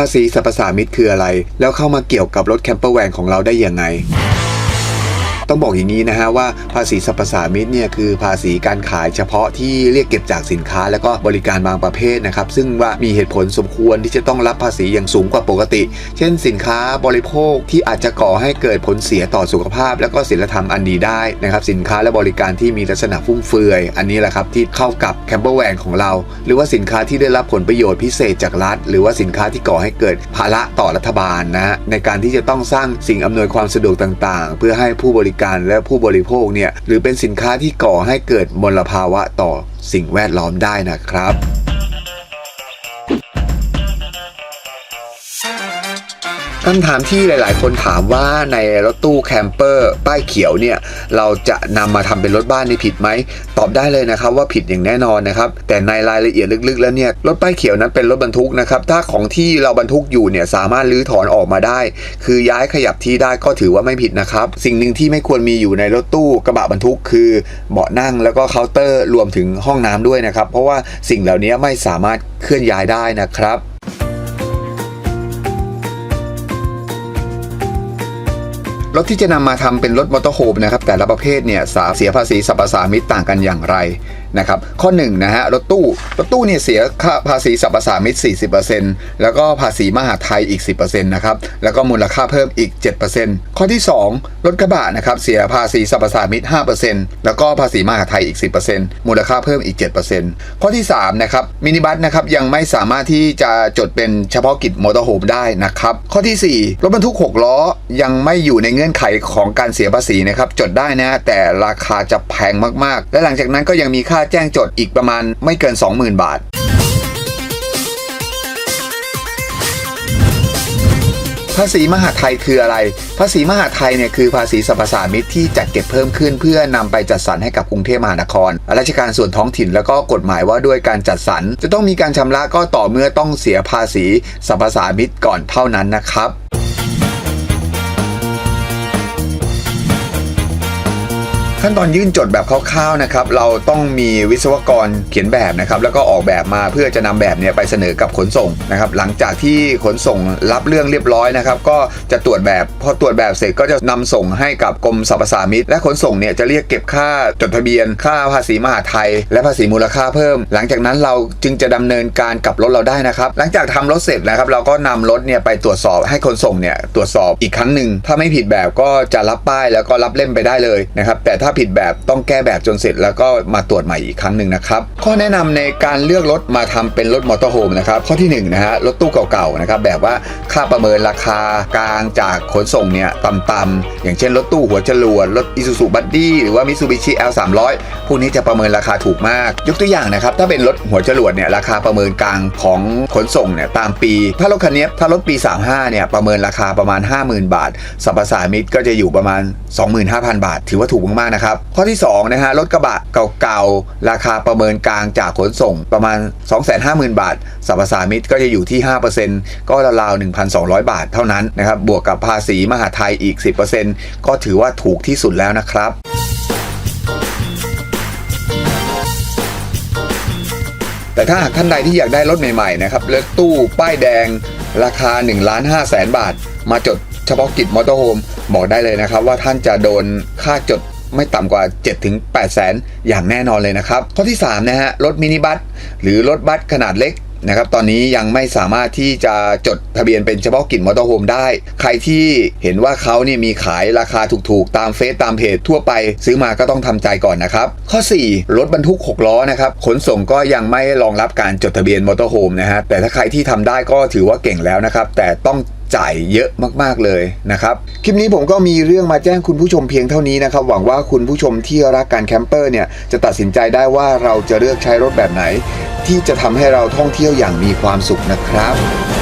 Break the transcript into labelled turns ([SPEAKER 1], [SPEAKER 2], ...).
[SPEAKER 1] ภาษีสรรพสามิตคืออะไร แล้วเข้ามาเกี่ยวกับรถแคมเปอร์แวนของเราได้ยังไง ต้องบอกอย่างนี้นะฮะว่าภาษีสรรพสามิตเนี่ยคือภาษีการขายเฉพาะที่เรียกเก็บจากสินค้า แล้วก็บริการบางประเภทนะครับซึ่งว่ามีเหตุผลสมควรที่จะต้องรับภาษีอย่างสูงกว่าปกติ เช่น สินค้าบริโภคที่อาจจะก่อให้เกิดผลเสียต่อสุขภาพ แล้วก็ศีลธรรมอันดีได้นะครับสินค้าและบริการที่มีลักษณะฟุ่มเฟือย อันนี้แหละครับที่เข้ากับแคมเปอร์แวนของเรา หรือว่าสินค้าที่ได้รับผลประโยชน์พิเศษจากรัฐ หรือว่าสินค้าที่ก่อให้เกิดภาระต่อรัฐบาลนะในการที่จะต้องสร้างสิ่งอำนวยความสะดวกต่าง ๆ เพื่อให้ผู้บริการและผู้บริโภคเนี่ยหรือเป็นสินค้าที่ก่อให้เกิดมลภาวะต่อสิ่งแวดล้อมได้นะครับ คำถามที่หลาย ๆ คนถามว่าในรถตู้แคมเปอร์ป้ายเขียวเนี่ยเราจะนำมาทำเป็นรถบ้านนี่ผิดไหมตอบได้เลยนะครับว่าผิดอย่างแน่นอนนะครับแต่ในรายละเอียดลึก ๆ แล้วเนี่ยรถป้ายเขียวนั้นเป็นรถบรรทุกนะครับถ้าของที่เราบรรทุกอยู่เนี่ยสามารถลื้อถอนออกมาได้ คือย้ายขยับที่ได้ก็ถือว่าไม่ผิดนะครับสิ่งหนึ่งที่ไม่ควรมีอยู่ในรถตู้กระบะบรรทุก คือเบาะนั่งแล้วก็เคาน์เตอร์รวมถึงห้องน้ำด้วยนะครับเพราะว่าสิ่งเหล่านี้ไม่สามารถเคลื่อนย้ายได้นะครับ รถที่จะนำมาทำเป็นรถมอเตอร์โฮมนะครับแต่ละประเภทเนี่ยสาเสียภาษีสรรพสามิตต่างกันอย่างไร นะครับ ข้อ1นนะฮะรถตู้รถตู้เนี่ยเสียค่าภาษีสรรพสามิต40%แล้วก็ภาษีมหาไทยอีก 10%นะครับแล้วก็มูลค่าเพิ่มอีก 7%ข้อที่ 2 รถกระบะนะครับเสียภาษีสรรพสามิต5%แล้วก็ภาษีมหาไทยอีก 10%มูลค่าเพิ่มอีก 7%ข้อที่3นะครับมินิบัสนะครับยังไม่สามารถที่จะจดเป็นเฉพาะกิจมอเตอร์โฮมได้นะครับข้อทีสี่4 รถบรรทุก 6 ล้อยังไม่อยู่ในเงื่อนไขของการเสียภาษีนะครับจดได้นะแต่ราคาจะแพงมากๆ และหลังจากนั้นก็ยังมีค่าแจ้งจดอีกประมาณไม่เกิน 20,000 บาท ภาษีมหาไทยคืออะไร ภาษีมหาไทยเนี่ยคือภาษีสรรพสามิตที่จัดเก็บเพิ่มขึ้น เพื่อนำไปจัดสรรให้กับกรุงเทพมหานคร ราชการส่วนท้องถิ่นแล้วก็กฎหมายว่าด้วยการจัดสรรจะต้องมีการชำระก็ต่อเมื่อต้องเสียภาษีสรรพสามิตก่อนเท่านั้นนะครับ ขั้นตอนยื่นจดแบบคร่าวๆนะครับเราต้องมีวิศวกรเขียนแบบนะครับแล้วก็ออกแบบมาเพื่อจะนำแบบเนี่ยไปเสนอกับขนส่งนะครับหลังจากที่ขนส่งรับเรื่องเรียบร้อยนะครับก็จะตรวจแบบพอตรวจแบบเสร็จก็จะนำส่งให้กับกรมสรรพสามิตและขนส่งเนี่ยจะเรียกเก็บค่าจดทะเบียน ค่าภาษีมหาไทย และภาษีมูลค่าเพิ่ม หลังจากนั้นเราจึงจะดำเนินการกับรถเราได้นะครับ หลังจากทำรถเสร็จนะครับเราก็นำรถเนี่ยไปตรวจสอบให้ขนส่งเนี่ยตรวจสอบอีกครั้งหนึ่งถ้าไม่ผิดแบบก็จะรับป้ายแล้วก็รับเล่มไปได้เลยนะครับแต่ถ้าผิดแบบต้องแก้แบบจนเสร็จ แล้วก็มาตรวจใหม่อีกครั้งหนึ่งนะครับข้อแนะนำในการเลือกรถมาทำเป็นรถมอเตอร์โฮมนะครับข้อที่หนึ่งนะฮะรถตู้เก่าๆนะครับแบบว่าค่าประเมินราคากลางจากขนส่งเนี่ยต่ำๆอย่างเช่นรถตู้หัวจรวดรถอิซูซูบัดดี้หรือว่ามิซูบิชิ L 3 0 0พวกนี้จะประเมินราคาถูกมาก ยกตัวอย่างนะครับถ้าเป็นรถหัวจรวดเนี่ยราคาประเมินกลางของขนส่งเนี่ยตามปี ถ้ารถคันนี้ถ้ารถปี 35เนี่ยประเมินราคาประมาณ 50,000 บาทสรรพสามิตก็จะอยู่ประมาณ 25,000 บาท ถือว่าถูกมากๆนะครับ ข้อที่สองนะฮะรถกระบะเก่าๆ ราคาประเมินกลางจากขนส่งประมาณ 250,000 บาทสรรพสามิตก็จะอยู่ที่ 5%ก็ราวๆ1,200 บาทเท่านั้นนะครับบวกกับภาษีมหาไทยอีก 10%ก็ถือว่าถูกที่สุดแล้วนะครับแต่ถ้าหากท่านใดที่อยากได้รถใหม่ๆนะครับรถตู้ป้ายแดง ราคา1ล้าน5แสนบาท มาจดเฉพาะกิจมอเตอร์โฮมบอกได้เลยนะครับว่าท่านจะโดนค่าจด ไม่ต่ำกว่า 7-8แสนอย่างแน่นอนเลยนะครับ ข้อที่3นะฮะรถมินิบัสหรือรถบัสขนาดเล็กนะครับตอนนี้ยังไม่สามารถที่จะจดทะเบียนเป็นเฉพาะกิจมอเตอร์โฮมได้ ใครที่เห็นว่าเขาเนี่ยมีขายราคาถูกๆ ตามเฟซตามเพจทั่วไป ซื้อมาก็ต้องทำใจก่อนนะครับ ข้อ 4 รถบรรทุก 6 ล้อนะครับขนส่งก็ยังไม่รองรับการจดทะเบียนมอเตอร์โฮมนะฮะแต่ถ้าใครที่ทำได้ก็ถือว่าเก่งแล้วนะครับ แต่ต้อง จ่ายเยอะมากๆเลยนะครับ คลิปนี้ผมก็มีเรื่องมาแจ้งคุณผู้ชมเพียงเท่านี้นะครับ หวังว่าคุณผู้ชมที่รักการแคมเปอร์เนี่ยจะตัดสินใจได้ว่าเราจะเลือกใช้รถแบบไหน ที่จะทำให้เราท่องเที่ยวอย่างมีความสุขนะครับ